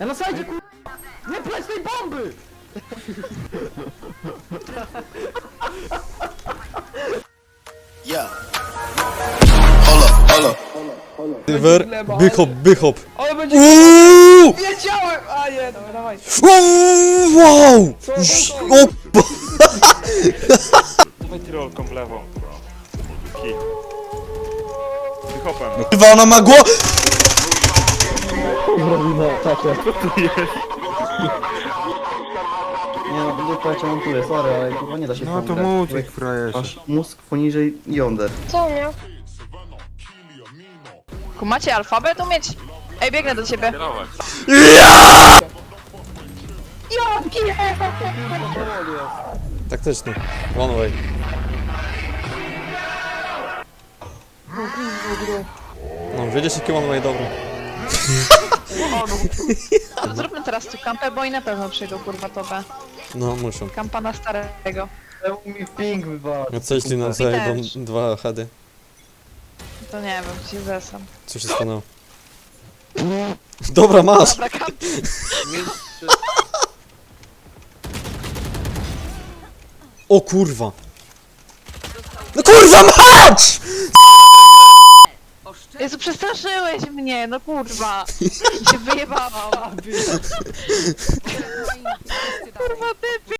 Ja na sajdzie kur... Nie pleć tej bomby! Up, hold up. Silver, bychop, bychop. Ale będzie... Uuuu! Wiedziałem! A nie, dobra, dawaj. Uuu, Wow! O, bo- Dawaj tyrolką. Kij. Ona ma głowę! Zrobimy czacie. Nie no, będę powiedział montuję, sorry, ale chyba nie da się No to mów ich frajerze. Aż mózg poniżej jąder. Co u mnie? Kumacie alfabet umieć? Ej, biegnę do ciebie. Taktyczny. One way. No, wiedziesz jaki one way dobry. Zróbmy teraz tu kampę, bo i na pewno przyjdą kurwa. No, muszą. Kampa na starego. Czemu mi ping wywala? A co jeśli nam też. dwa heady? To nie wiem, ci zesam. Co się stanęło? Dobra, masz! Dobra, kamp. O kurwa! No kurwa mać! Przestraszyłeś mnie, no kurwa. się wyjebałam. kurwa, typie.